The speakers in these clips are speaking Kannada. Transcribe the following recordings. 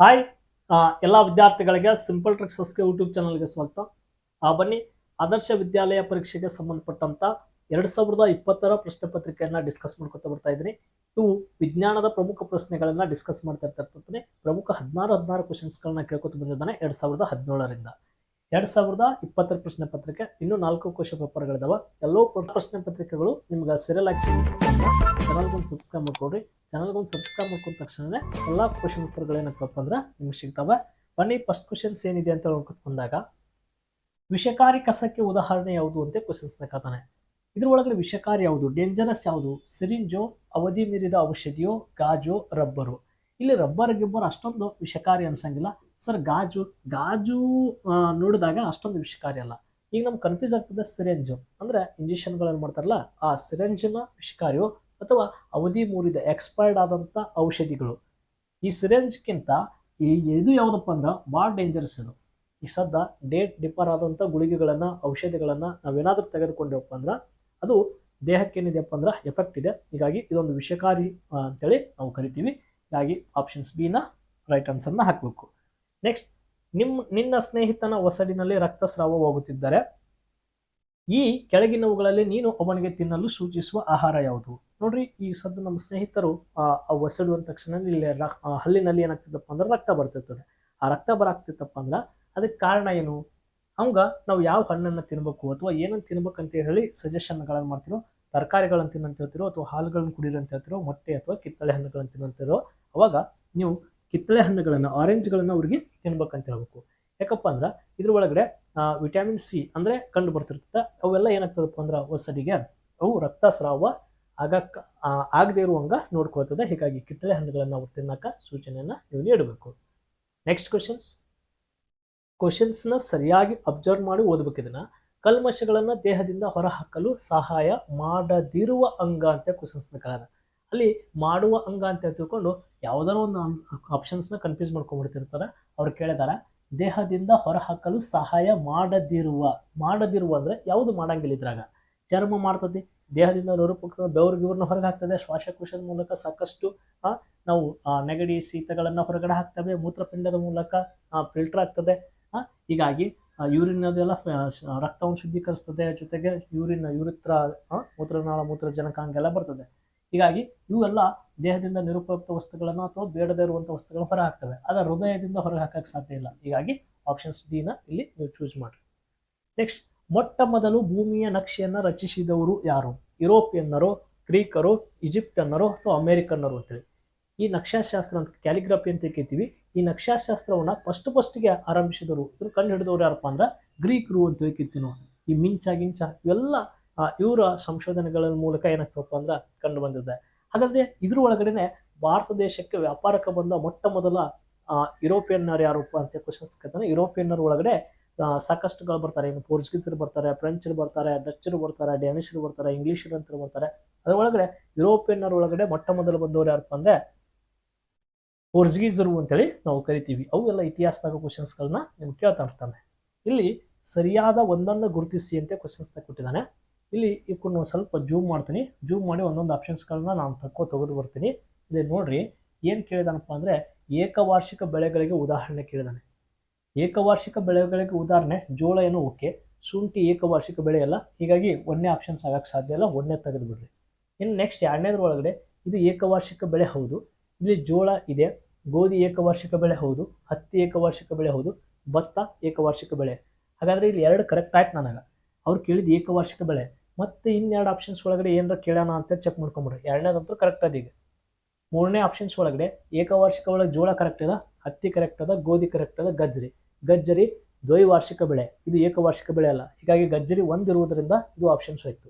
ಹಾಯ್. ಎಲ್ಲ ವಿದ್ಯಾರ್ಥಿಗಳಿಗೆ ಸಿಂಪಲ್ ಟ್ರಿಕ್ಸಸ್ಗೆ ಯೂಟ್ಯೂಬ್ ಚಾನಲ್ಗೆ ಸ್ವಾಗತ. ಬನ್ನಿ. ಆದರ್ಶ ವಿದ್ಯಾಲಯ ಪರೀಕ್ಷೆಗೆ ಸಂಬಂಧಪಟ್ಟಂತ ಎರಡ್ ಸಾವಿರದ ಇಪ್ಪತ್ತರ ಪ್ರಶ್ನೆ ಪತ್ರಿಕೆಯನ್ನ ಡಿಸ್ಕಸ್ ಮಾಡ್ಕೊತಾ ಬರ್ತಾ ಇದ್ದೀನಿ. ಇವು ವಿಜ್ಞಾನದ ಪ್ರಮುಖ ಪ್ರಶ್ನೆಗಳನ್ನ ಡಿಸ್ಕಸ್ ಮಾಡ್ತಾ ಇರ್ತಾರೆ ಪ್ರಮುಖ ಹದಿನಾರು ಹದಿನಾರು ಕ್ವಶನ್ಸ್ಗಳನ್ನ ಕೇಳ್ಕೊತ ಬಂದಿದ್ದಾನೆ ಎರಡ್ ಸಾವಿರದ ಹದಿನೇಳರಿಂದ. ಎರಡ್ ಸಾವಿರದ ಇಪ್ಪತ್ತರ ಪ್ರಶ್ನೆ ಪತ್ರಿಕೆ. ಇನ್ನೂ ನಾಲ್ಕು ಕೋಶ ಪೇಪರ್ಗಳಿದಾವೆ. ಎಲ್ಲೋ ಪ್ರಶ್ನೆ ಪತ್ರಿಕೆಗಳು ನಿಮ್ಗೆ ಸೀರಿಯಲ್ ಆಗಿ ಚಾನಲ್ಗೊಂದು ಸಬ್ಸ್ಕ್ರೈಬ್ ಮಾಡ್ಕೊಡ್ರಿ ಚಾನಲ್ಗೊಂದು ಸಬ್ಸ್ಕ್ರೈಬ್ ಮಾಡ್ಕೊಂಡ ತಕ್ಷಣ ಎಲ್ಲ ಕ್ವಶನ್ ಪೇಪರ್ಗಳು ಅಂದ್ರೆ ನಿಮ್ಗೆ ಸಿಗ್ತಾವೆ. ಬನ್ನಿ ಫಸ್ಟ್ ಕ್ವಶನ್ಸ್ ಏನಿದೆ ಅಂತ ಬಂದಾಗ ವಿಷಕಾರಿ ಕಸಕ್ಕೆ ಉದಾಹರಣೆ ಯಾವುದು ಅಂತ ಕ್ವಶನ್ಸ್ ಇದ್ರ ಒಳಗಡೆ ವಿಷಕಾರಿ ಯಾವುದು? ಡೇಂಜರಸ್ ಯಾವುದು? ಸಿರಿಂಜೋ, ಅವಧಿ ಮೀರಿದ ಔಷಧಿಯೋ, ಗಾಜೋ, ರಬ್ಬರು? ಇಲ್ಲಿ ರಬ್ಬರ್, ಗಿಬ್ಬರ್ ಅಷ್ಟೊಂದು ವಿಷಕಾರಿ ಅನ್ಸಂಗಿಲ್ಲ. ಸರ್ ಗಾಜು ಗಾಜು ನೋಡಿದಾಗ ಅಷ್ಟೊಂದು ವಿಷಕಾರಿ ಅಲ್ಲ. ಈಗ ನಮ್ಗೆ ಕನ್ಫ್ಯೂಸ್ ಆಗ್ತದೆ ಸಿರೆಂಜು. ಅಂದ್ರೆ ಇಂಜೆಕ್ಷನ್ಗಳನ್ನು ಮಾಡ್ತಾರಲ್ಲ, ಆ ಸಿರೆಂಜಿನ ವಿಷಕಾರಿಯು ಅಥವಾ ಅವಧಿ ಮೂರಿದ ಎಕ್ಸ್ಪೈರ್ಡ್ ಆದಂಥ ಔಷಧಿಗಳು. ಈ ಸಿರೆಂಜ್ಗಿಂತ ಈ ಇದು ಯಾವುದಪ್ಪ ಅಂದ್ರೆ ಭಾಳ ಡೇಂಜರಸ್ ಇದು ಈ ಸದ್ದ ಡೇಟ್ ಡಿಪರ್ ಆದಂಥ ಗುಳಿಗೆಗಳನ್ನು, ಔಷಧಿಗಳನ್ನು ನಾವೇನಾದರೂ ತೆಗೆದುಕೊಂಡೇವಪ್ಪ ಅಂದ್ರೆ ಅದು ದೇಹಕ್ಕೆ ಏನಿದೆಯಪ್ಪ ಅಂದ್ರೆ ಎಫೆಕ್ಟ್ ಇದೆ. ಹೀಗಾಗಿ ಇದೊಂದು ವಿಷಕಾರಿ ಅಂತೇಳಿ ನಾವು ಕರಿತೀವಿ. ಹೀಗಾಗಿ ಆಪ್ಷನ್ಸ್ ಬಿನ ರೈಟ್ ಆನ್ಸರ್ನ ಹಾಕಬೇಕು. ನೆಕ್ಸ್ಟ್ ನಿಮ್ಮ ನಿನ್ನ ಸ್ನೇಹಿತನ ಒಸಡಿನಲ್ಲಿ ರಕ್ತಸ್ರಾವವಾಗುತ್ತಿದ್ದರೆ ಈ ಕೆಳಗಿನವುಗಳಲ್ಲಿ ನೀನು ಅವನಿಗೆ ತಿನ್ನಲು ಸೂಚಿಸುವ ಆಹಾರ ಯಾವುದು? ನೋಡ್ರಿ, ಈ ಸದ್ದು ನಮ್ಮ ಸ್ನೇಹಿತರು, ಆ ಒಸಡು ಅಂದ ತಕ್ಷಣ ಇಲ್ಲಿ ಹಲ್ಲಿನಲ್ಲಿ ಏನಾಗ್ತಿತ್ತಪ್ಪ ಅಂದ್ರೆ ರಕ್ತ ಬರ್ತಿರ್ತದೆ. ಆ ರಕ್ತ ಬರಾಗ್ತಿತ್ತಪ್ಪ ಅಂದ್ರೆ ಅದಕ್ಕೆ ಕಾರಣ ಏನು? ಅವಂಗ ನಾವು ಯಾವ ಹಣ್ಣನ್ನು ತಿನ್ಬೇಕು ಅಥವಾ ಏನನ್ನು ಅಂತ ಹೇಳಿ ಸಜೆಷನ್ಗಳನ್ನು ಮಾಡ್ತಿರೋ, ತರಕಾರಿಗಳನ್ನು ತಿನ್ನಂತ ಹೇಳ್ತಿರೋ ಅಥವಾ ಹಾಲುಗಳನ್ನು ಕುಡಿರಂತ ಹೇಳ್ತಿರೋ, ಮೊಟ್ಟೆ ಅಥವಾ ಕಿತ್ತಳೆ ಹಣ್ಣುಗಳನ್ನು ತಿನ್ನಂತಿರೋ ಅವಾಗ ನೀವು ಕಿತ್ತಳೆ ಹಣ್ಣುಗಳನ್ನು ಆರೆಂಜ್ಗಳನ್ನು ಅವ್ರಿಗೆ ತಿನ್ಬೇಕಂತ ಹೇಳ್ಬೇಕು ಯಾಕಪ್ಪ ಅಂದ್ರೆ ಇದ್ರ ಒಳಗಡೆ ವಿಟಮಿನ್ ಸಿ ಅಂದ್ರೆ ಕಂಡು ಬರ್ತಿರ್ತದೆ, ಅವೆಲ್ಲ ಏನಾಗ್ತದಪ್ಪ ಅಂದ್ರೆ ಒಸಡಿಗೆ ಅವು ರಕ್ತಸ್ರಾವ ಆಗಕ್ಕ ಆಗದೆ ಇರುವಂಗ ನೋಡ್ಕೊಳ್ತದೆ. ಹೀಗಾಗಿ ಕಿತ್ತಳೆ ಹಣ್ಣುಗಳನ್ನು ಅವ್ರು ತಿನ್ನಕ ಸೂಚನೆಯನ್ನ ನೀವು ನೀಡಬೇಕು. ನೆಕ್ಸ್ಟ್ ಕ್ವಶನ್ಸ್ ಕ್ವಶನ್ಸ್ನ ಸರಿಯಾಗಿ ಅಬ್ಸರ್ವ್ ಮಾಡಿ ಓದಬೇಕು ಇದನ್ನ. ಕಲ್ಮಶಗಳನ್ನು ದೇಹದಿಂದ ಹೊರಹಾಕಲು ಸಹಾಯ ಮಾಡದಿರುವ ಅಂಗ ಅಂತ ಕ್ವಶನ್ಸ್ನ ಕೇಳೋಣ ಅಲ್ಲಿ ಮಾಡುವ ಅಂಗ ಅಂತ ತಿಳ್ಕೊಂಡು ಯಾವುದೋ ಒಂದು ಆಪ್ಷನ್ಸ್ನ ಕನ್ಫ್ಯೂಸ್ ಮಾಡ್ಕೊಂಡ್ಬಿಡ್ತಿರ್ತಾರೆ. ಅವ್ರು ಕೇಳಿದಾರೆ, ದೇಹದಿಂದ ಹೊರಹಾಕಲು ಸಹಾಯ ಮಾಡದಿರುವ ಮಾಡದಿರುವ ಅಂದರೆ ಯಾವುದು ಮಾಡಂಗಿಲ್ಲ ಇದ್ರಾಗ. ಚರ್ಮ ಮಾಡ್ತದೆ ದೇಹದಿಂದ ನೂರೂಪಕ್ಕೆ ಬೆವರು ಗಿವ್ರನ್ನ ಹೊರಗೆ ಹಾಕ್ತದೆ, ಶ್ವಾಸಕೋಶದ ಮೂಲಕ ಸಾಕಷ್ಟು ನಾವು ನೆಗಡಿ ಶೀತಗಳನ್ನು ಹೊರಗಡೆ ಹಾಕ್ತವೆ, ಮೂತ್ರಪಿಂಡದ ಮೂಲಕ ಫಿಲ್ಟರ್ ಆಗ್ತದೆ ಹೀಗಾಗಿ ಯೂರಿನ್ ಅದೆಲ್ಲ ರಕ್ತವನ್ನು ಶುದ್ಧೀಕರಿಸ್ತದೆ, ಜೊತೆಗೆ ಯೂರಿನ್ ಯೂರಿತ್ರ ಮೂತ್ರನಾಳ ಮೂತ್ರಜನಕ ಹಂಗೆಲ್ಲ ಬರ್ತದೆ. ಹೀಗಾಗಿ ಇವೆಲ್ಲ ದೇಹದಿಂದ ನಿರುಪಯುಕ್ತ ವಸ್ತುಗಳನ್ನು ಅಥವಾ ಬೇಡದೇ ಇರುವಂಥ ವಸ್ತುಗಳನ್ನು ಹೊರ ಹಾಕ್ತವೆ ಅದರ ಹೃದಯದಿಂದ ಹೊರಗೆ ಹಾಕಕ್ಕೆ ಸಾಧ್ಯ ಇಲ್ಲ. ಹೀಗಾಗಿ ಆಪ್ಷನ್ಸ್ ಡಿನ ಇಲ್ಲಿ ನೀವು ಚೂಸ್ ಮಾಡಿ ನೆಕ್ಸ್ಟ್ ಮೊಟ್ಟ ಮೊದಲು ಭೂಮಿಯ ನಕ್ಷೆಯನ್ನು ರಚಿಸಿದವರು ಯಾರು? ಯುರೋಪಿಯನ್ನರು, ಗ್ರೀಕರು ಈಜಿಪ್ಟನ್ನರು ಅಥವಾ ಅಮೇರಿಕನ್ನರು ಅಂತೇಳಿ. ಈ ನಕ್ಷಾಶಾಸ್ತ್ರ ಅಂತ ಕ್ಯಾಲಿಗ್ರಫಿ ಅಂತ ಕೇಳ್ತೀವಿ. ಈ ನಕ್ಷಾಶಾಸ್ತ್ರವನ್ನು ಫಸ್ಟ್ ಫಸ್ಟ್ಗೆ ಆರಂಭಿಸಿದವರು ಇದನ್ನು ಕಂಡು ಹಿಡಿದವರು ಯಾರಪ್ಪ ಅಂದ್ರೆ ಗ್ರೀಕರು ಅಂತ ಹೇಳಿ ನಾವು ಈ ಮಿಂಚ ಗಿಂಚ ಇವೆಲ್ಲ ಇವರ ಸಂಶೋಧನೆಗಳ ಮೂಲಕ ಏನಾಗ್ತವಪ್ಪ ಅಂದ್ರೆ ಕಂಡು ಬಂದಿದೆ. ಹಾಗಾದ್ರೆ ಇದ್ರ ಒಳಗಡೆನೆ ಭಾರತ ದೇಶಕ್ಕೆ ವ್ಯಾಪಾರಕ್ಕೆ ಬಂದ ಮೊಟ್ಟ ಮೊದಲ ಯುರೋಪಿಯನ್ನರು ಯಾರಪ್ಪ ಅಂತ ಕ್ವಶನ್ಸ್ ಕೇಳ್ತಾನೆ. ಯುರೋಪಿಯನ್ನರ ಒಳಗಡೆ ಸಾಕಷ್ಟುಗಳು ಬರ್ತಾರೆ. ಇನ್ನು ಪೋರ್ಚುಗೀಸರು ಬರ್ತಾರೆ, ಫ್ರೆಂಚರು ಬರ್ತಾರೆ ಡಚ್ಚರು ಬರ್ತಾರೆ ಡ್ಯಾನಿಷರು ಬರ್ತಾರೆ, ಇಂಗ್ಲಿಷರು ಅಂತ ಬರ್ತಾರೆ. ಅದ್ರ ಒಳಗಡೆ ಯುರೋಪಿಯನ್ನರ ಒಳಗಡೆ ಮೊಟ್ಟ ಮೊದಲು ಬಂದವರು ಯಾರಪ್ಪ ಅಂದ್ರೆ ಪೋರ್ಚುಗೀಸರು ಅಂತೇಳಿ ನಾವು ಕರಿತೀವಿ. ಅವು ಎಲ್ಲ ಇತಿಹಾಸದಾಗ ಕ್ವಶನ್ಸ್ಗಳನ್ನ ನಿಮ್ಗೆ ಕೇಳ್ತಾ ಇರ್ತಾನೆ ಇಲ್ಲಿ ಸರಿಯಾದ ಒಂದನ್ನು ಗುರುತಿಸಿ ಅಂತ ಕ್ವಶನ್ಸ್ನ ಕೊಟ್ಟಿದ್ದಾನೆ. ಇಲ್ಲಿ ಇವ್ಕೊಂಡು ಸ್ವಲ್ಪ ಜೂಮ್ ಮಾಡ್ತೀನಿ. ಜೂಮ್ ಮಾಡಿ ಒಂದೊಂದು ಆಪ್ಷನ್ಸ್ಗಳನ್ನ ನಾನು ತಕ್ಕೋ ತೆಗೆದು ಬರ್ತೀನಿ. ಇಲ್ಲಿ ನೋಡ್ರಿ, ಏನು ಕೇಳಿದಾನಪ್ಪ ಅಂದರೆ ಏಕವಾರ್ಷಿಕ ಬೆಳೆಗಳಿಗೆ ಉದಾಹರಣೆ ಕೇಳಿದಾನೆ. ಏಕವಾರ್ಷಿಕ ಬೆಳೆಗಳಿಗೆ ಉದಾಹರಣೆ, ಜೋಳ ಏನು ಓಕೆ, ಶುಂಠಿ ಏಕವಾರ್ಷಿಕ ಬೆಳೆ ಅಲ್ಲ. ಹೀಗಾಗಿ ಒಂದೇ ಆಪ್ಷನ್ಸ್ ಆಗಕ್ಕೆ ಸಾಧ್ಯ ಇಲ್ಲ, ಒಂದೇ ತೆಗೆದು ಬಿಡ್ರಿ. ಇನ್ನು ನೆಕ್ಸ್ಟ್ ಎರಡನೇದ್ರ ಒಳಗಡೆ ಇದು ಏಕವಾರ್ಷಿಕ ಬೆಳೆ ಹೌದು. ಇಲ್ಲಿ ಜೋಳ ಇದೆ, ಗೋಧಿ ಏಕವಾರ್ಷಿಕ ಬೆಳೆ ಹೌದು, ಹತ್ತಿ ಏಕವಾರ್ಷಿಕ ಬೆಳೆ ಹೌದು, ಭತ್ತ ಏಕವಾರ್ಷಿಕ ಬೆಳೆ. ಹಾಗಾದ್ರೆ ಇಲ್ಲಿ ಎರಡು ಕರೆಕ್ಟ್ ಆಯ್ತು ನನಗೆ. ಅವ್ರು ಕೇಳಿದ ಏಕವಾರ್ಷಿಕ ಬೆಳೆ. ಮತ್ತೆ ಇನ್ನೆರಡು ಆಪ್ಷನ್ಸ್ ಒಳಗಡೆ ಏನಾರ ಕೇಳೋಣ ಅಂತ ಚೆಕ್ ಮಾಡ್ಕೊಂಬಿಡ್ರಿ ಎರಡನೇದಂತೂ ಕರೆಕ್ಟ್ ಅದೀಗ ಮೂರನೇ ಆಪ್ಷನ್ಸ್ ಒಳಗಡೆ ಏಕವಾರ್ಷಿಕ ಒಳಗೆ ಜೋಳ ಕರೆಕ್ಟ್ ಅದ, ಹತ್ತಿ ಕರೆಕ್ಟ್ ಅದ, ಗೋಧಿ ಕರೆಕ್ಟ್ ಅದ, ಗಜ್ಜರಿ. ಗಜ್ಜರಿ ದ್ವೈವಾರ್ಷಿಕ ಬೆಳೆ. ಇದು ಏಕವಾರ್ಷಿಕ ಬೆಳೆ ಅಲ್ಲ. ಹೀಗಾಗಿ ಗಜ್ಜರಿ ಒಂದಿರುವುದರಿಂದ ಇದು ಆಪ್ಷನ್ಸ್ ಆಯಿತು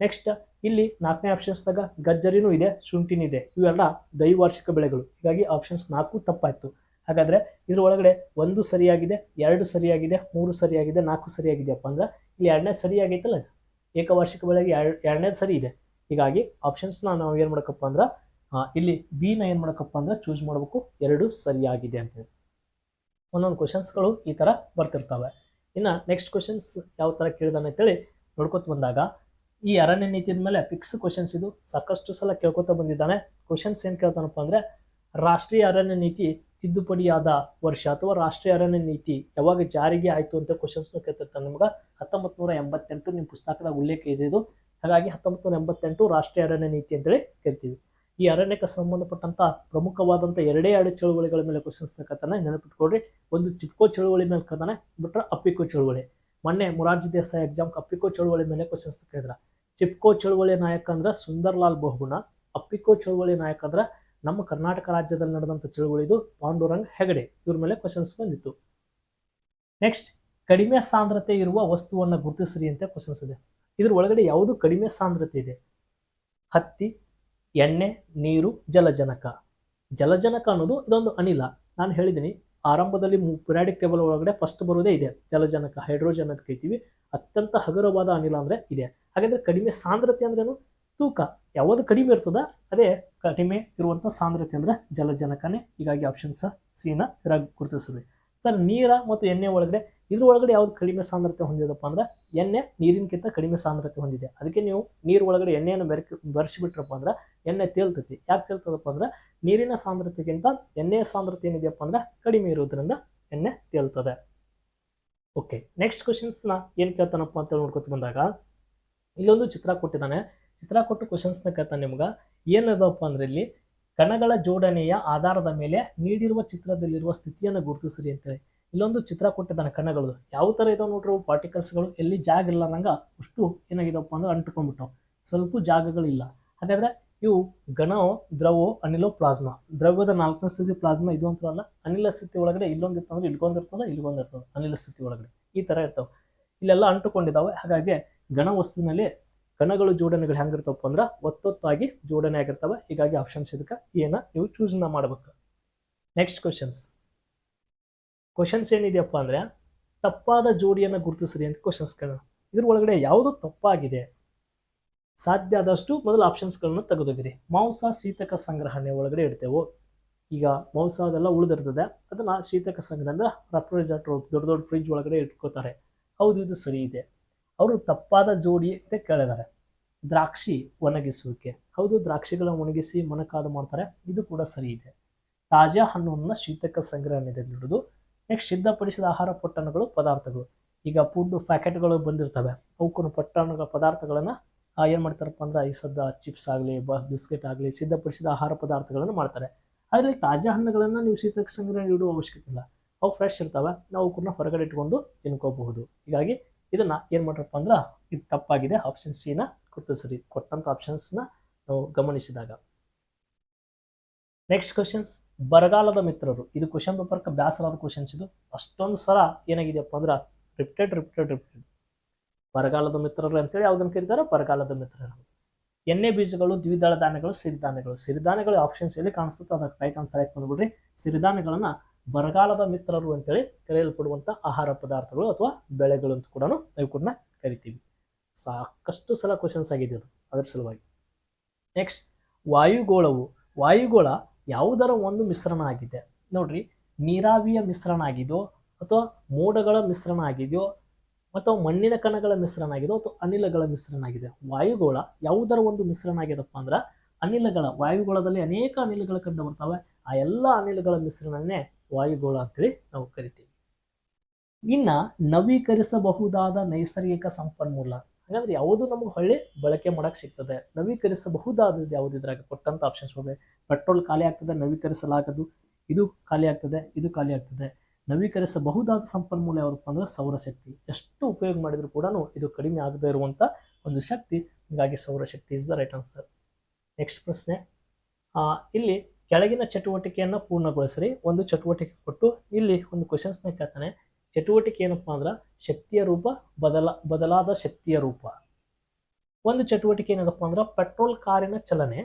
ನೆಕ್ಸ್ಟ್ ಇಲ್ಲಿ ನಾಲ್ಕನೇ ಆಪ್ಷನ್ಸ್ದಾಗ ಗಜ್ಜರಿನೂ ಇದೆ, ಶುಂಠಿನೂ ಇದೆ. ಇವೆಲ್ಲ ದ್ವೈವಾರ್ಷಿಕ ಬೆಳೆಗಳು. ಹೀಗಾಗಿ ಆಪ್ಷನ್ಸ್ ನಾಲ್ಕು ತಪ್ಪಾಯಿತು. ಹಾಗಾದ್ರೆ ಇದ್ರ ಒಳಗಡೆ ಒಂದು ಸರಿಯಾಗಿದೆ, ಎರಡು ಸರಿಯಾಗಿದೆ, ಮೂರು ಸರಿಯಾಗಿದೆ, ನಾಲ್ಕು ಸರಿಯಾಗಿದೆಯಪ್ಪ ಅಂದ್ರೆ ಇಲ್ಲಿ ಎರಡನೇ ಸರಿಯಾಗೈತಲ್ಲ? ಏಕವಾರ್ಷಿಕ ಬೆಳೆಗೆ ಎರಡು, ಎರಡನೇದು ಸರಿ ಇದೆ. ಹೀಗಾಗಿ ಆಪ್ಷನ್ಸ್ನ ನಾವು ಏನು ಮಾಡಬೇಕಪ್ಪ ಅಂದ್ರೆ ಇಲ್ಲಿ ಇಲ್ಲಿ ಬಿನ ಏನು ಮಾಡಬೇಕಪ್ಪ ಅಂದ್ರೆ ಚೂಸ್ ಮಾಡಬೇಕು. ಎರಡು ಸರಿಯಾಗಿದೆ ಅಂತೇಳಿ ಒಂದೊಂದು ಕ್ವಶನ್ಸ್ಗಳು ಈ ಥರ ಬರ್ತಿರ್ತವೆ. ಇನ್ನು ನೆಕ್ಸ್ಟ್ ಕ್ವಶನ್ಸ್ ಯಾವ ಥರ ಕೇಳಿದಾನೆ ಅಂತೇಳಿ ನೋಡ್ಕೊತ ಬಂದಾಗ, ಈ ಅರಣ್ಯ ನೀತಿ ಮೇಲೆ ಫಿಕ್ಸ್ ಕ್ವಶನ್ಸ್ ಇದು. ಸಾಕಷ್ಟು ಸಲ ಕೇಳ್ಕೊತಾ ಬಂದಿದ್ದಾನೆ. ಕ್ವಶನ್ಸ್ ಏನು ಕೇಳ್ತಾನಪ್ಪ ಅಂದರೆ, ರಾಷ್ಟ್ರೀಯ ಅರಣ್ಯ ನೀತಿ ತಿದ್ದುಪಡಿಯಾದ ವರ್ಷ ಅಥವಾ ರಾಷ್ಟ್ರೀಯ ಅರಣ್ಯ ನೀತಿ ಯಾವಾಗ ಜಾರಿಗೆ ಆಯಿತು ಅಂತ ಕ್ವಶನ್ಸ್ನ ಕೇಳ್ತಿರ್ತಾರೆ ನಿಮ್ಗೆ. ಹತ್ತೊಂಬತ್ತು ನೂರ ಎಂಬತ್ತೆಂಟು ನಿಮ್ಮ ಪುಸ್ತಕದಾಗ ಉಲ್ಲೇಖ ಇದೆ ಇದು. ಹಾಗಾಗಿ ಹತ್ತೊಂಬತ್ತು ನೂರ ಎಂಬತ್ತೆಂಟು ರಾಷ್ಟ್ರೀಯ ಅರಣ್ಯ ನೀತಿ ಅಂತೇಳಿ ಕೇಳ್ತೀವಿ. ಈ ಅರಣ್ಯಕ್ಕೆ ಸಂಬಂಧಪಟ್ಟಂಥ ಪ್ರಮುಖವಾದಂಥ ಎರಡೇ ಎರಡು ಚಳುವಳಿಗಳ ಮೇಲೆ ಕ್ವಶನ್ಸ್ ತಕ್ಕಂತಾನೆ ನೆನಪಿಟ್ಕೊಡ್ರಿ ಒಂದು ಚಿಪ್ಕೋ ಚಳುವಳಿ ಮೇಲೆ ಕದಾನೆ ಬಿಟ್ರೆ ಅಪ್ಪಿಕೋ ಚಳುವಳಿ. ಮೊನ್ನೆ ಮುರಾರ್ಜಿ ದೇಸಾಯಿ ಎಕ್ಸಾಮ್ ಅಪ್ಪಿಕೋ ಚಳುವಳಿ ಮೇಲೆ ಕ್ವಶನ್ಸ್ ಕೇಳಿದ್ರ. ಚಿಪ್ಕೋ ಚಳುವಳಿ ನಾಯಕ ಅಂದ್ರೆ ಸುಂದರ್ಲಾಲ್ ಬಹುಗುಣ, ಅಪ್ಪಿಕೋ ಚಳುವಳಿ ನಾಯಕ ಅಂದ್ರೆ ನಮ್ಮ ಕರ್ನಾಟಕ ರಾಜ್ಯದಲ್ಲಿ ನಡೆದಂಥ ಚಳುವಳಿ ಇದು ಪಾಂಡುರಂಗ್ ಹೆಗಡೆ. ಇವ್ರ ಮೇಲೆ ಕ್ವಶನ್ಸ್ ಬಂದಿತ್ತು. ನೆಕ್ಸ್ಟ್ ಕಡಿಮೆ ಸಾಂದ್ರತೆ ಇರುವ ವಸ್ತುವನ್ನು ಗುರುತಿಸ್ರಿ ಅಂತ ಕ್ವಶನ್ಸ್ ಇದೆ. ಇದ್ರ ಒಳಗಡೆ ಯಾವುದು ಕಡಿಮೆ ಸಾಂದ್ರತೆ ಇದೆ? ಹತ್ತಿ, ಎಣ್ಣೆ, ನೀರು, ಜಲಜನಕ. ಜಲಜನಕ ಅನ್ನೋದು ಇದೊಂದು ಅನಿಲ. ನಾನು ಹೇಳಿದ್ದೀನಿ ಆರಂಭದಲ್ಲಿ ಪಿರಾಡಿಕ್ ಟೇಬಲ್ ಒಳಗಡೆ ಫಸ್ಟ್ ಬರೋದೇ ಇದೆ. ಜಲಜನಕ ಹೈಡ್ರೋಜನ್ ಅಂತ ಕರಿತೀವಿ ಅತ್ಯಂತ ಹಗುರವಾದ ಅನಿಲ ಅಂದರೆ ಇದೆ. ಹಾಗಾದ್ರೆ ಕಡಿಮೆ ಸಾಂದ್ರತೆ ಅಂದ್ರೇನು? ತೂಕ ಯಾವುದು ಕಡಿಮೆ ಇರ್ತದ, ಅದೇ ಕಡಿಮೆ ಇರುವಂಥ ಸಾಂದ್ರತೆ ಅಂದ್ರೆ ಜಲಜನಕನೇ. ಹೀಗಾಗಿ ಆಪ್ಷನ್ಸ್ ಸಿನ ಇದರಾಗಿ ಗುರುತಿಸಬೇಕು. ಸರ್, ನೀರ ಮತ್ತು ಎಣ್ಣೆ ಒಳಗಡೆ, ಇದ್ರ ಒಳಗಡೆ ಯಾವ್ದು ಕಡಿಮೆ ಸಾಂದ್ರತೆ ಹೊಂದಿದಪ್ಪ ಅಂದ್ರೆ ಎಣ್ಣೆ ನೀರಿನಕ್ಕಿಂತ ಕಡಿಮೆ ಸಾಂದ್ರತೆ ಹೊಂದಿದೆ. ಅದಕ್ಕೆ ನೀವು ನೀರು ಒಳಗಡೆ ಎಣ್ಣೆಯನ್ನು ಬೆರಕಿ, ಬೆರೆಸಿಬಿಟ್ರಪ್ಪ ಅಂದ್ರೆ ಎಣ್ಣೆ ತೇಲ್ತತಿ. ಯಾಕೆ ತೇಲ್ತದಪ್ಪ ಅಂದ್ರೆ ನೀರಿನ ಸಾಂದ್ರತೆಗಿಂತ ಎಣ್ಣೆಯ ಸಾಂದ್ರತೆ ಏನಿದೆಯಪ್ಪ ಅಂದ್ರೆ ಕಡಿಮೆ ಇರೋದ್ರಿಂದ ಎಣ್ಣೆ ತೇಲ್ತದೆ. ಓಕೆ ನೆಕ್ಸ್ಟ್ ಕ್ವಶನ್ಸ್ನ ಏನು ಕೇಳ್ತಾನಪ್ಪ ಅಂತ ನೋಡ್ಕೊತ ಬಂದಾಗ, ಇಲ್ಲೊಂದು ಚಿತ್ರ ಕೊಟ್ಟಿದ್ದಾನೆ. ಚಿತ್ರ ಕೊಟ್ಟು ಕ್ವಶನ್ಸ್ನ ಕೇಳ್ತಾನೆ ನಿಮ್ಗೆ. ಏನದಪ್ಪ ಅಂದ್ರೆ ಇಲ್ಲಿ ಕಣಗಳ ಜೋಡಣೆಯ ಆಧಾರದ ಮೇಲೆ ನೀಡಿರುವ ಚಿತ್ರದಲ್ಲಿರುವ ಸ್ಥಿತಿಯನ್ನು ಗುರುತಿಸ್ರಿ ಅಂತೇಳಿ. ಇಲ್ಲೊಂದು ಚಿತ್ರ ಕೊಟ್ಟಿದ್ದಾನೆ ಕಣಗಳು ಯಾವ ಥರ ಇದಾವೆ ನೋಡ್ರಿ ಪಾರ್ಟಿಕಲ್ಸ್ಗಳು ಎಲ್ಲಿ ಜಾಗ ಇಲ್ಲ ಅಷ್ಟು ಏನಾಗಿದಪ್ಪ ಅಂದ್ರೆ ಅಂಟ್ಕೊಂಡ್ಬಿಟ್ಟವು. ಸ್ವಲ್ಪ ಜಾಗಗಳಿಲ್ಲ ಹಾಗಾದ್ರೆ ಇವು ಘನೋ, ದ್ರವೋ, ಅನಿಲೋ, ಪ್ಲಾಸ್ಮಾ. ದ್ರವ್ಯದ ನಾಲ್ಕನೇ ಸ್ಥಿತಿ ಪ್ಲಾಸ್ಮಾ ಇದು ಅಂತಲ್ಲ ಅನಿಲ ಸ್ಥಿತಿ ಒಳಗಡೆ ಇಲ್ಲೊಂದಿತ್ತು ಅಂದ್ರೆ ಇಲ್ಗೊಂದಿರ್ತದೆ ಇಲ್ಗೊಂದಿರ್ತದೆ ಅನಿಲ ಸ್ಥಿತಿ ಒಳಗಡೆ. ಈ ಥರ ಇರ್ತವೆ. ಇಲ್ಲೆಲ್ಲ ಅಂಟುಕೊಂಡಿದ್ದಾವೆ. ಹಾಗಾಗಿ ಘನ ವಸ್ತುವಿನಲ್ಲಿ ಕಣಗಳು ಜೋಡಣೆಗಳು ಹೆಂಗಿರ್ತಾವಪ್ಪ ಅಂದ್ರೆ ಒತ್ತೊತ್ತಾಗಿ ಜೋಡಣೆ ಆಗಿರ್ತವೆ. ಹೀಗಾಗಿ ಆಪ್ಷನ್ಸ್ ಇದಕ್ಕೆ ಏನ ನೀವು ಚೂಸ್ನ ಮಾಡ್ಬೇಕು. ನೆಕ್ಸ್ಟ್ ಕ್ವಶನ್ಸ್ ಕ್ವಶನ್ಸ್ ಏನಿದೆಯಪ್ಪ ಅಂದ್ರೆ ತಪ್ಪಾದ ಜೋಡಿಯನ್ನು ಗುರುತಿಸ್ರಿ ಅಂತ ಕ್ವಶನ್ಸ್ ಇದ್ರ ಒಳಗಡೆ ಯಾವುದು ತಪ್ಪಾಗಿದೆ? ಸಾಧ್ಯ ಆದಷ್ಟು ಮೊದಲು ಆಪ್ಷನ್ಸ್ಗಳನ್ನು ತೆಗೆದೋಗಿರಿ. ಮಾಂಸ ಶೀತಕ ಸಂಗ್ರಹಣೆ ಒಳಗಡೆ ಇಡ್ತೇವೆ. ಈಗ ಮಾಂಸ ಅದೆಲ್ಲ ಉಳಿದಿರ್ತದೆ. ಅದನ್ನ ಶೀತಕ ಸಂಗ್ರಹ ಅಂದ್ರೆ ರೆಫ್ರಿಜರೇಟರ್, ದೊಡ್ಡ ದೊಡ್ಡ ಫ್ರಿಜ್ ಒಳಗಡೆ ಇಟ್ಕೋತಾರೆ. ಹೌದು, ಇದು ಸರಿ ಇದೆ. ಅವರು ತಪ್ಪಾದ ಜೋಡಿ ಅಂತ ಕೇಳಿದ್ದಾರೆ. ದ್ರಾಕ್ಷಿ ಒಣಗಿಸುವಿಕೆ. ಹೌದು, ದ್ರಾಕ್ಷಿಗಳನ್ನು ಒಣಗಿಸಿ ಮೊಣಕಾದು ಮಾಡ್ತಾರೆ. ಇದು ಕೂಡ ಸರಿ ಇದೆ. ತಾಜಾ ಹಣ್ಣನ್ನು ಶೀತಕ ಸಂಗ್ರಹಣೆಯಲ್ಲಿಡುವುದು ನೆಕ್ಸ್ಟ್ ಸಿದ್ಧಪಡಿಸಿದ ಆಹಾರ ಪೊಟ್ಟಣಗಳು, ಪದಾರ್ಥಗಳು. ಈಗ ಫುಡ್ ಪ್ಯಾಕೆಟ್ಗಳು ಬಂದಿರ್ತವೆ. ಅವಕ್ಕೂ ಪೊಟ್ಟಣಗಳ ಪದಾರ್ಥಗಳನ್ನು ಏನು ಮಾಡ್ತಾರಪ್ಪ ಅಂದ್ರೆ, ಈ ಸದ್ದ ಚಿಪ್ಸ್ ಆಗಲಿ, ಬ, ಬಿಸ್ಕೆಟ್ ಆಗಲಿ, ಸಿದ್ಧಪಡಿಸಿದ ಆಹಾರ ಪದಾರ್ಥಗಳನ್ನು ಮಾಡ್ತಾರೆ. ಅದರಲ್ಲಿ ತಾಜಾ ಹಣ್ಣುಗಳನ್ನು ನೀವು ಶೀತಕ ಸಂಗ್ರಹಣೆ ಇಡುವ ಅವಶ್ಯಕತೆ ಇಲ್ಲ. ಅವು ಫ್ರೆಶ್ ಇರ್ತವೆ. ನಾವು ಕೂಡ ಹೊರಗಡೆ ಇಟ್ಕೊಂಡು ತಿನ್ಕೋಬಹುದು. ಹೀಗಾಗಿ ಇದನ್ನ ಏನು ಮಾಡ್ರಪ್ಪ ಅಂದ್ರೆ ಇದು ತಪ್ಪಾಗಿದೆ ಆಪ್ಷನ್ ಸಿನ ಗುರುತಿಸ್ರಿ. ಕೊಟ್ಟಂತ ಆಪ್ಷನ್ಸ್ನ ನಾವು ಗಮನಿಸಿದಾಗ. ನೆಕ್ಸ್ಟ್ ಕ್ವಶನ್ಸ್ ಬರಗಾಲದ ಮಿತ್ರರು. ಇದು ಕ್ವಶನ್ ಪೇಪರ್ಕ ಬ್ಯಾಸರಾದ ಕ್ವಶನ್ಸ್ ಇದು. ಅಷ್ಟೊಂದು ಸಲ ಏನಾಗಿದೆಯಪ್ಪ ಅಂದ್ರೆ ರಿಪ್ಟೆಡ್ ರಿಪ್ಟೆಡ್ ರಿಪ್ಟೆಡ್ ಬರಗಾಲದ ಮಿತ್ರರು ಅಂತೇಳಿ ಯಾವ್ದನ್ನ ಕರೀತಾರೆ ಬರಗಾಲದ ಮಿತ್ರರು. ಎಣ್ಣೆ ಬೀಜಗಳು, ದ್ವಿದಳ ಧಾನ್ಯಗಳು, ಸಿರಿಧಾನ್ಯಗಳು. ಸಿರಿಧಾನ್ಯಗಳು ಆಪ್ಷನ್ಸ್ ಎಲ್ಲಿ ಕಾಣಿಸುತ್ತೆ ಅದಕ್ಕೆ ರೈಟ್ ಆನ್ಸರ್ ಬಂದ್ಬಿಡ್ರಿ? ಸಿರಿಧಾನ್ಯಗಳನ್ನ ಬರಗಾಲದ ಮಿತ್ರರು ಅಂತೇಳಿ ಕರೆಯಲ್ಪಡುವಂಥ ಆಹಾರ ಪದಾರ್ಥಗಳು ಅಥವಾ ಬೆಳೆಗಳು ಅಂತ ಕೂಡ ನಾವು ಕೂಡ ಕರಿತೀವಿ. ಸಾಕಷ್ಟು ಸಲ ಕ್ವಶನ್ಸ್ ಆಗಿದೆ ಅದು. ಅದರ ಸಲುವಾಗಿ. ನೆಕ್ಸ್ಟ್ ವಾಯುಗೋಳವು, ವಾಯುಗೋಳ ಯಾವುದರ ಒಂದು ಮಿಶ್ರಣ ಆಗಿದೆ? ನೋಡ್ರಿ, ನೀರಾವಿಯ ಮಿಶ್ರಣ ಆಗಿದೆಯೋ, ಅಥವಾ ಮೋಡಗಳ ಮಿಶ್ರಣ ಆಗಿದೆಯೋ, ಅಥವಾ ಮಣ್ಣಿನ ಕಣಗಳ ಮಿಶ್ರಣ ಆಗಿದೆಯೋ, ಅಥವಾ ಅನಿಲಗಳ ಮಿಶ್ರಣ ಆಗಿದೆ? ವಾಯುಗೋಳ ಯಾವುದರ ಒಂದು ಮಿಶ್ರಣ ಆಗಿದೆಪ್ಪ ಅಂದ್ರೆ, ಅನಿಲಗಳ, ವಾಯುಗೋಳದಲ್ಲಿ ಅನೇಕ ಅನಿಲಗಳು ಕಂಡು ಬರ್ತವೆ. ಆ ಎಲ್ಲ ಅನಿಲಗಳ ಮಿಶ್ರಣನೇ ವಾಯುಗೋಳ ಅಂತೇಳಿ ನಾವು ಕರಿತೀವಿ. ಇನ್ನ ನವೀಕರಿಸಬಹುದಾದ ನೈಸರ್ಗಿಕ ಸಂಪನ್ಮೂಲ, ಹಾಗಾದ್ರೆ ಯಾವುದು ನಮಗೆ ಹೊಳ್ಳಿ ಬಳಕೆ ಮಾಡಕ್ ಸಿಗ್ತದೆ. ನವೀಕರಿಸಬಹುದಾದದ್ದು ಯಾವುದು ಇದ್ರಾಗ ಕೊಟ್ಟಂತ ಆಪ್ಷನ್ಸ್ ಹೋಗಿ ಪೆಟ್ರೋಲ್ ಖಾಲಿ ಆಗ್ತದೆ, ನವೀಕರಿಸಲಾಗದು, ಇದು ಖಾಲಿ ಆಗ್ತದೆ, ಇದು ಖಾಲಿ ಆಗ್ತದೆ. ನವೀಕರಿಸಬಹುದಾದ ಸಂಪನ್ಮೂಲ ಯಾವ್ದಪ್ಪ ಅಂದ್ರೆ ಸೌರಶಕ್ತಿ. ಎಷ್ಟು ಉಪಯೋಗ ಮಾಡಿದ್ರು ಕೂಡ ಇದು ಕಡಿಮೆ ಆಗದೇ ಇರುವಂತ ಒಂದು ಶಕ್ತಿ. ಹೀಗಾಗಿ ಸೌರಶಕ್ತಿ is the right answer next ಪ್ರಶ್ನೆ. ಇಲ್ಲಿ ಕೆಳಗಿನ ಚಟುವಟಿಕೆಯನ್ನು ಪೂರ್ಣಗೊಳಿಸ್ರಿ. ಒಂದು ಚಟುವಟಿಕೆ ಕೊಟ್ಟು ಇಲ್ಲಿ ಒಂದು ಕ್ವಶನ್ಸ್ನ ಕೇಳ್ತಾನೆ. ಚಟುವಟಿಕೆ ಏನಪ್ಪಾ ಅಂದ್ರೆ ಶಕ್ತಿಯ ರೂಪ ಬದಲ, ಬದಲಾದ ಶಕ್ತಿಯ ರೂಪ. ಒಂದು ಚಟುವಟಿಕೆ ಏನದಪ್ಪ ಅಂದ್ರೆ ಪೆಟ್ರೋಲ್ ಕಾರಿನ ಚಲನೆ,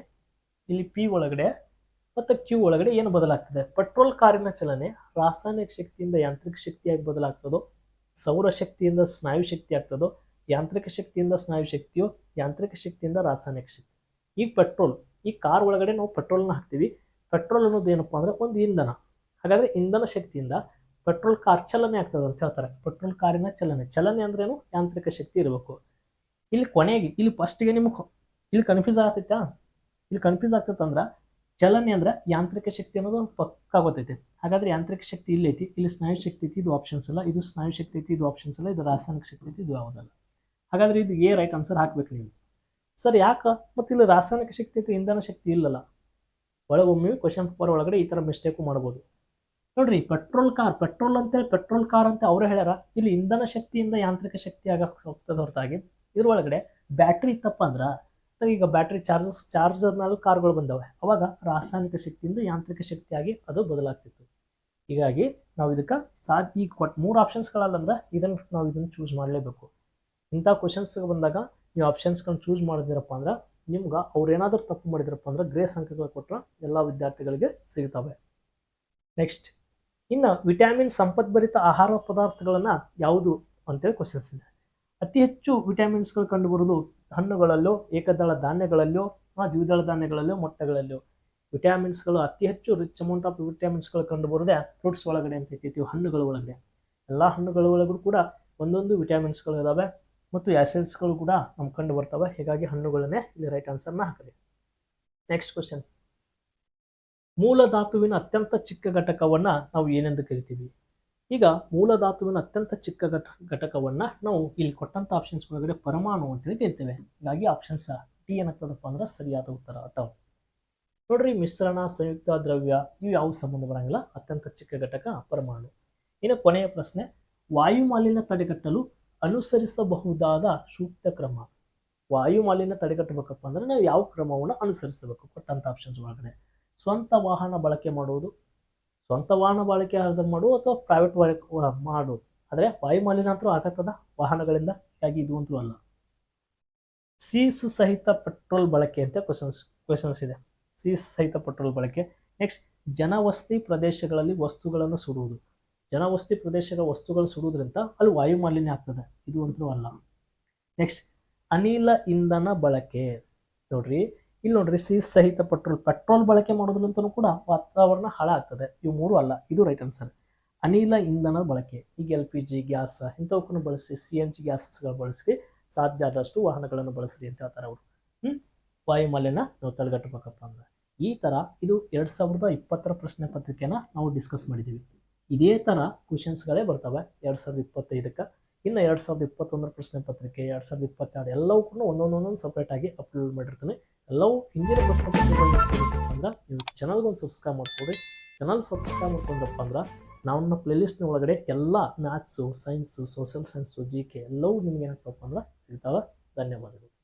ಇಲ್ಲಿ ಪಿ ಒಳಗಡೆ ಮತ್ತು ಕ್ಯೂ ಒಳಗಡೆ ಏನು ಬದಲಾಗ್ತದೆ? ಪೆಟ್ರೋಲ್ ಕಾರಿನ ಚಲನೆ ರಾಸಾಯನಿಕ ಶಕ್ತಿಯಿಂದ ಯಾಂತ್ರಿಕ ಶಕ್ತಿಯಾಗಿ ಬದಲಾಗ್ತದೋ, ಸೌರ ಶಕ್ತಿಯಿಂದ ಸ್ನಾಯು ಶಕ್ತಿ ಆಗ್ತದೋ, ಯಾಂತ್ರಿಕ ಶಕ್ತಿಯಿಂದ ಸ್ನಾಯು ಶಕ್ತಿಯೋ, ಯಾಂತ್ರಿಕ ಶಕ್ತಿಯಿಂದ ರಾಸಾಯನಿಕ ಶಕ್ತಿ. ಈಗ ಪೆಟ್ರೋಲ್ ಈ ಕಾರ್ ಒಳಗಡೆ ನಾವು ಪೆಟ್ರೋಲ್ನ ಹಾಕ್ತೀವಿ. ಪೆಟ್ರೋಲ್ ಅನ್ನೋದು ಏನಪ್ಪಾ ಅಂದರೆ ಒಂದು ಇಂಧನ. ಹಾಗಾದ್ರೆ ಇಂಧನ ಶಕ್ತಿಯಿಂದ ಪೆಟ್ರೋಲ್ ಕಾರ್ ಚಲನೆ ಆಗ್ತದೆ ಅಂತ ಹೇಳ್ತಾರೆ. ಪೆಟ್ರೋಲ್ ಕಾರಿನ ಚಲನೆ. ಚಲನೆ ಅಂದ್ರೇನು ಯಾಂತ್ರಿಕ ಶಕ್ತಿ ಇರಬೇಕು. ಇಲ್ಲಿ ಕೊನೆಗೆ, ಇಲ್ಲಿ ಫಸ್ಟಿಗೆ ನಿಮಗೆ ಇಲ್ಲಿ ಕನ್ಫ್ಯೂಸ್ ಆಗ್ತೈತಾ ಇಲ್ಲಿ ಕನ್ಫ್ಯೂಸ್ ಆಗ್ತೈತೆ ಅಂದ್ರೆ ಚಲನೆ ಅಂದ್ರೆ ಯಾಂತ್ರಿಕ ಶಕ್ತಿ ಅನ್ನೋದು ಪಕ್ಕಾ ಗೊತ್ತೈತೆ ಹಾಗಾದ್ರೆ ಯಾಂತ್ರಿಕ ಶಕ್ತಿ ಇಲ್ಲಿ ಐತಿ, ಇಲ್ಲಿ ಸ್ನಾಯು ಶಕ್ತಿ ಐತಿ, ಇದು ಆಪ್ಷನ್ಸ್ ಅಲ್ಲ. ಇದು ಸ್ನಾಯು ಶಕ್ತಿ ಐತಿ, ಇದು ಆಪ್ಷನ್ಸ್ ಅಲ್ಲ. ಇದು ರಾಸಾಯನಿಕ ಶಕ್ತಿ ಐತಿ, ಇದು ಯಾವುದಲ್ಲ. ಹಾಗಾದ್ರೆ ಇದು ಎ ರೈಟ್ ಆನ್ಸರ್ ಹಾಕ್ಬೇಕು ನೀವು. ಸರ್, ಯಾಕೆ? ಮತ್ತು ಇಲ್ಲಿ ರಾಸಾಯನಿಕ ಶಕ್ತಿ ಐತಿ, ಇಂಧನ ಶಕ್ತಿ ಇಲ್ಲಲ್ಲ. ಒಳಗೊಮ್ಮೆ ಕ್ವಶನ್ ಪೇಪರ್ ಒಳಗಡೆ ಈ ಥರ ಮಿಸ್ಟೇಕು ಮಾಡ್ಬೋದು. ನೋಡ್ರಿ ಪೆಟ್ರೋಲ್ ಕಾರ್ ಪೆಟ್ರೋಲ್ ಅಂತೇಳಿ ಪೆಟ್ರೋಲ್ ಕಾರ್ ಅಂತ ಅವರೇ ಹೇಳ್ಯಾರ, ಇಲ್ಲಿ ಇಂಧನ ಶಕ್ತಿಯಿಂದ ಯಾಂತ್ರಿಕ ಶಕ್ತಿ ಆಗಕ್ಕೆ ಹೋಗ್ತದೆ ಹೊರತಾಗಿ ಇದ್ರೊಳಗಡೆ ಬ್ಯಾಟ್ರಿ ಅಂದ್ರೆ ಈಗ ಬ್ಯಾಟ್ರಿ ಚಾರ್ಜಸ್ ಚಾರ್ಜರ್ನಲ್ಲೂ ಕಾರ್ಗಳು ಬಂದವೆ. ಅವಾಗ ರಾಸಾಯನಿಕ ಶಕ್ತಿಯಿಂದ ಯಾಂತ್ರಿಕ ಶಕ್ತಿಯಾಗಿ ಅದು ಬದಲಾಗ್ತಿತ್ತು. ಹೀಗಾಗಿ ನಾವು ಇದಕ್ಕೆ ಸಾ ಈಗ ಕೊಟ್ಟು ಮೂರು ಆಪ್ಷನ್ಸ್ಗಳಲ್ಲಂದ್ರೆ ಇದನ್ನು ನಾವು ಇದನ್ನು ಚೂಸ್ ಮಾಡಲೇಬೇಕು. ಇಂಥ ಕ್ವಶನ್ಸ್ಗೆ ಬಂದಾಗ ನೀವು ಆಪ್ಷನ್ಸ್ಗಳನ್ನ ಚೂಸ್ ಮಾಡಿದಿರಪ್ಪ ಅಂದ್ರೆ ನಿಮ್ಗೆ ಅವ್ರು ಏನಾದರೂ ತಪ್ಪು ಮಾಡಿದ್ರಪ್ಪ ಅಂದ್ರೆ ಗ್ರೇಸ್ ಅಂಕಗಳು ಕೊಟ್ಟರೆ ಎಲ್ಲ ವಿದ್ಯಾರ್ಥಿಗಳಿಗೆ ಸಿಗ್ತವೆ. ನೆಕ್ಸ್ಟ್ ಇನ್ನು ವಿಟ್ಯಾಮಿನ್ ಸಂಪದ್ಭರಿತ ಆಹಾರ ಪದಾರ್ಥಗಳನ್ನು ಯಾವುದು ಅಂತೇಳಿ ಕ್ವಶನ್ಸ್ ಇದೆ. ಅತಿ ಹೆಚ್ಚು ವಿಟ್ಯಾಮಿನ್ಸ್ಗಳು ಕಂಡುಬರುವುದು ಹಣ್ಣುಗಳಲ್ಲೋ, ಏಕದಳ ಧಾನ್ಯಗಳಲ್ಲೋ, ಆ ದ್ವಿದಳ ಧಾನ್ಯಗಳಲ್ಲೋ, ಮೊಟ್ಟೆಗಳಲ್ಲೋ. ವಿಟ್ಯಾಮಿನ್ಸ್ಗಳು ಅತಿ ಹೆಚ್ಚು ರಿಚ್ ಅಮೌಂಟ್ ಆಫ್ ವಿಟ್ಯಾಮಿನ್ಸ್ಗಳು ಕಂಡುಬರೋದೇ ಫ್ರೂಟ್ಸ್ ಒಳಗಡೆ ಅಂತ ಹೇಳ್ತೀವಿ, ಹಣ್ಣುಗಳ ಒಳಗಡೆ. ಎಲ್ಲ ಹಣ್ಣುಗಳ ಒಳಗೂ ಕೂಡ ಒಂದೊಂದು ವಿಟ್ಯಾಮಿನ್ಸ್ಗಳು ಇದಾವೆ. ಮತ್ತು ಆ್ಯಸಿಡ್ಸ್ಗಳು ಕೂಡ ನಮ್ಗೆ ಕಂಡು ಬರ್ತವೆ. ಹೀಗಾಗಿ ಹಣ್ಣುಗಳನ್ನೇ ಇಲ್ಲಿ ರೈಟ್ ಆನ್ಸರ್ನ ಹಾಕಲಿ. ನೆಕ್ಸ್ಟ್ ಕ್ವಶನ್ಸ್ ಮೂಲ ಧಾತುವಿನ ಅತ್ಯಂತ ಚಿಕ್ಕ ಘಟಕವನ್ನು ನಾವು ಏನೆಂದು ಕರಿತೀವಿ? ಈಗ ಮೂಲ ಧಾತುವಿನ ಅತ್ಯಂತ ಚಿಕ್ಕ ಘಟ, ಘಟಕವನ್ನು ನಾವು ಇಲ್ಲಿ ಕೊಟ್ಟಂಥ ಆಪ್ಷನ್ಸ್ ಒಳಗಡೆ ಪರಮಾಣು ಅಂತೇಳಿ ಕರಿತೇವೆ ಹೀಗಾಗಿ ಆಪ್ಷನ್ಸ್ ಟಿ ಏನಾಗ್ತದಪ್ಪ ಅಂದ್ರೆ ಸರಿಯಾದ ಉತ್ತರ ಅಟವ್ ನೋಡ್ರಿ, ಮಿಶ್ರಣ, ಸಂಯುಕ್ತ, ದ್ರವ್ಯ ಇವು ಯಾವ ಸಂಬಂಧ ಬರಂಗಿಲ್ಲ? ಅತ್ಯಂತ ಚಿಕ್ಕ ಘಟಕ ಪರಮಾಣು. ಇನ್ನು ಕೊನೆಯ ಪ್ರಶ್ನೆ, ವಾಯುಮಾಲಿನ್ಯ ತಡೆಗಟ್ಟಲು ಅನುಸರಿಸಬಹುದಾದ ಸೂಕ್ತ ಕ್ರಮ. ವಾಯು ಮಾಲಿನ್ಯ ತಡೆಗಟ್ಟಬೇಕಪ್ಪ ಅಂದ್ರೆ ನಾವು ಯಾವ ಕ್ರಮವನ್ನು ಅನುಸರಿಸಬೇಕು? ಕೊಟ್ಟಂಥ ಆಪ್ಷನ್ಸ್ ಒಳಗಡೆ. ಸ್ವಂತ ವಾಹನ ಬಳಕೆ ಮಾಡುವುದು ಸ್ವಂತ ವಾಹನ ಬಳಕೆ ಆದ ಮಾಡು ಅಥವಾ ಪ್ರೈವೇಟ್ ಮಾಡು. ಆದರೆ ವಾಯು ಮಾಲಿನ್ಯ ಅಂತೂ ಆಗತ್ತದ? ವಾಹನಗಳಿಂದ ಹೀಗಾಗಿ ಇದು ಅಂತೂ ಅಲ್ಲ. ಸೀಸ್ ಸಹಿತ ಪೆಟ್ರೋಲ್ ಬಳಕೆ ಅಂತ ಕ್ವಶನ್ಸ್ ಕ್ವಶನ್ಸ್ ಇದೆ. ಸೀಸ್ ಸಹಿತ ಪೆಟ್ರೋಲ್ ಬಳಕೆ. ನೆಕ್ಸ್ಟ್, ಜನವಸ್ತಿ ಪ್ರದೇಶಗಳಲ್ಲಿ ವಸ್ತುಗಳನ್ನು ಸುಡುವುದು. ಜನವಸತಿ ಪ್ರದೇಶದ ವಸ್ತುಗಳು ಸುಡುವುದರಿಂದ ಅಲ್ಲಿ ವಾಯು ಮಾಲಿನ್ಯ ಆಗ್ತದೆ. ಇದು ಅಂತೂ ಅಲ್ಲ. ನೆಕ್ಸ್ಟ್ ಅನಿಲ ಇಂಧನ ಬಳಕೆ. ನೋಡ್ರಿ, ಇಲ್ಲಿ ನೋಡ್ರಿ ಸೀಸ್ ಸಹಿತ ಪೆಟ್ರೋಲ್ ಪೆಟ್ರೋಲ್ ಬಳಕೆ ಮಾಡೋದ್ರಿಂದನೂ ಕೂಡ ವಾತಾವರಣ ಹಾಳಾಗ್ತದೆ. ಇವು ಮೂರು ಅಲ್ಲ, ಇದು ರೈಟ್ ಆನ್ಸರ್ ಅನಿಲ ಇಂಧನ ಬಳಕೆ. ಈಗ ಎಲ್ ಪಿ ಜಿ ಗ್ಯಾಸ್ ಇಂಥವಕ್ಕೂ ಬಳಸಿ ಸಿ ಎನ್ ಜಿ ಗ್ಯಾಸಸ್ಗಳು ಬಳಸಿ ಸಾಧ್ಯ ಆದಷ್ಟು ವಾಹನಗಳನ್ನು ಬಳಸ್ರಿ ಅಂತ ಹೇಳ್ತಾರೆ ಅವರು. ಹ್ಞೂ ವಾಯು ಮಾಲಿನ್ಯ ನಾವು ತಡೆಗಟ್ಟಬೇಕಪ್ಪ ಅಂದ್ರೆ. ಈ ಥರ ಇದು ಎರಡು ಸಾವಿರದ ಇಪ್ಪತ್ತರ ಪ್ರಶ್ನೆ ಪತ್ರಿಕೆನ ನಾವು ಡಿಸ್ಕಸ್ ಮಾಡಿದ್ದೀವಿ ಇದೇ ಥರ ಕ್ವಶನ್ಸ್ಗಳೇ ಬರ್ತವೆ ಎರಡು ಸಾವಿರದ ಇಪ್ಪತ್ತೈದಕ್ಕೆ. ಇನ್ನು ಎರಡು ಸಾವಿರದ ಇಪ್ಪತ್ತೊಂದರ ಪ್ರಶ್ನೆ ಪತ್ರಿಕೆ, ಎರಡು ಸಾವಿರದ ಇಪ್ಪತ್ತೆರಡು ಎಲ್ಲವೂ ಕೂಡ ಒಂದೊಂದೊಂದೊಂದು ಸಪ್ರೇಟಾಗಿ ಅಪ್ಲೋಡ್ ಮಾಡಿರ್ತೀನಿ. ಎಲ್ಲವೂ ಹಿಂದಿನ ಪ್ರಶ್ನೆ ಪತ್ರಿಕೆಗಳು ಸಿಗುತ್ತಪ್ಪ ಅಂದ್ರೆ ನೀವು ಚಾನಲ್ಗೊಂದು ಸಬ್ಸ್ಕ್ರೈಬ್ ಮಾಡ್ಕೊಡಿ. ಚಾನಲ್ ಸಬ್ಸ್ಕ್ರೈಬ್ ಮಾಡ್ಕೊಂಡಪ್ಪ ಅಂದ್ರೆ ನಾವು ಪ್ಲೇಲಿಸ್ಟ್ನ ಒಳಗಡೆ ಎಲ್ಲ maths science social science G K ಎಲ್ಲವೂ ನಿಮ್ಗೆ ಏನಾಗ್ತಪ್ಪ ಅಂದ್ರೆ ಸಿಗ್ತಾವೆ. ಧನ್ಯವಾದಗಳು.